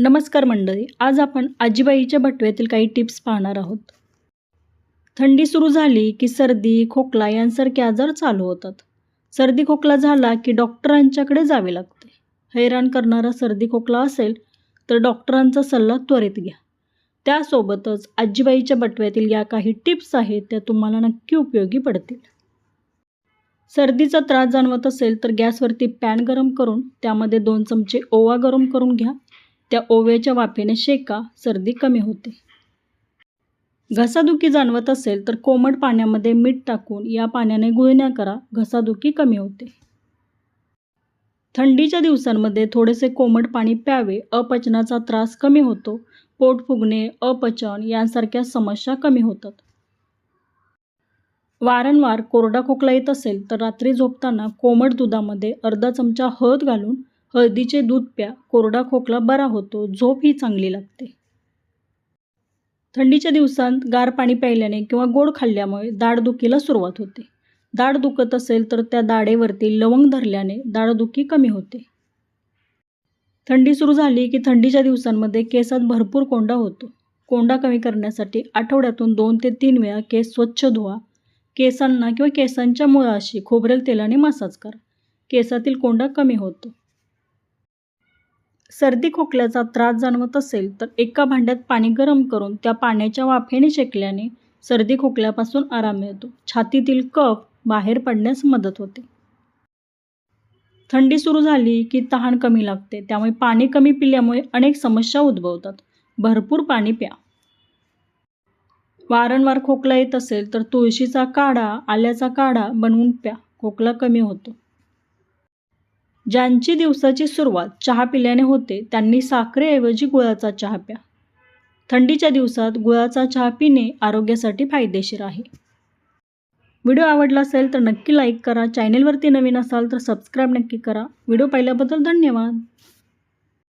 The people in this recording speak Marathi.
नमस्कार मंडळी आज आपण आजीबाईच्या बटव्यातील काही टिप्स पाहणार आहोत. थंडी सुरू झाली की सर्दी खोकला यांसारखे आजार चालू होतात. सर्दी खोकला झाला की डॉक्टरांच्याकडे जावे लागते. हैराण करणारा सर्दी खोकला असेल तर डॉक्टरांचा सल्ला त्वरित घ्या. त्यासोबतच आजीबाईच्या बटव्यातील या काही टिप्स आहेत त्या तुम्हाला नक्की उपयोगी पडतील. सर्दीचा त्रास जाणवत असेल तर गॅसवरती पॅन गरम करून त्यामध्ये दोन चमचे ओवा गरम करून घ्या. त्या ओव्याच्या वाफेने शेका सर्दी कमी होते. घसादुखी जाणवत असेल तर कोमट पाण्यामध्ये मीठ टाकून या पाण्याने गुळण्या करा घसादुखी कमी होते. थंडीच्या दिवसांमध्ये थोडेसे कोमट पाणी प्यावे अपचनाचा त्रास कमी होतो पोट फुगणे अपचन यांसारख्या समस्या कमी होतात. वारंवार कोरडा खोकला येत असेल तर रात्री झोपताना कोमट दुधामध्ये अर्धा चमचा हळद घालून हळदीचे दूध प्या कोरडा खोकला बरा होतो झोप ही चांगली लागते. थंडीच्या दिवसांत गार पाणी प्यायल्याने किंवा गोड खाल्ल्यामुळे दाढदुखीला सुरुवात होते. दाढ दुखत असेल तर त्या दाढेवरती लवंग धरल्याने दाढदुखी कमी होते. थंडी सुरू झाली की थंडीच्या दिवसांमध्ये केसात भरपूर कोंडा होतो. कोंडा कमी करण्यासाठी आठवड्यातून दोन ते तीन वेळा केस स्वच्छ धुवा. केसांना किंवा केसांच्या मुळाशी खोबरेल तेलाने मसाज करा. केसातील कोंडा कमी होतो. सर्दी खोकल्याचा त्रास जाणवत असेल तर एका भांड्यात पाणी गरम करून त्या पाण्याच्या वाफेने शेकल्याने सर्दी खोकल्यापासून आराम मिळतो. छातीतील कफ बाहेर पडण्यास मदत होते. थंडी सुरू झाली की तहान कमी लागते त्यामुळे पाणी कमी पिल्यामुळे अनेक समस्या उद्भवतात. भरपूर पाणी प्या. वारंवार खोकला येत असेल तर तुळशीचा काढा आल्याचा काढा बनवून प्या. खोकला कमी होतो. ज्यांची दिवसाची सुरुवात चहा पिल्याने होते त्यांनी साखरेऐवजी गुळाचा चहा प्या. थंडीच्या दिवसात गुळाचा चहा पिणे आरोग्यासाठी फायदेशीर आहे. व्हिडिओ आवडला असेल तर नक्की लाईक करा. चॅनेलवरती नवीन असाल तर सबस्क्राईब नक्की करा. व्हिडिओ पाहिल्याबद्दल धन्यवाद.